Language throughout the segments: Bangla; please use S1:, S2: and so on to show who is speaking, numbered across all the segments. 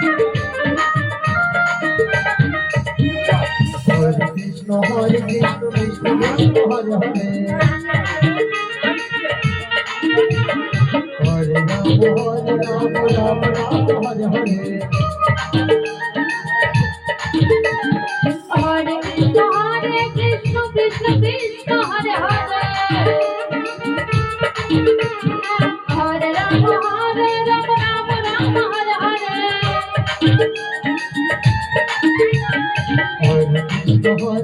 S1: কৃষ্ণ হরে কৃষ্ণ কৃষ্ণ কৃষ্ণ হরে হরে হরে রাম হরে রাম রাম রাম হরে হরে
S2: Hare Rama Hare Rama Rama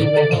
S1: Hare Hare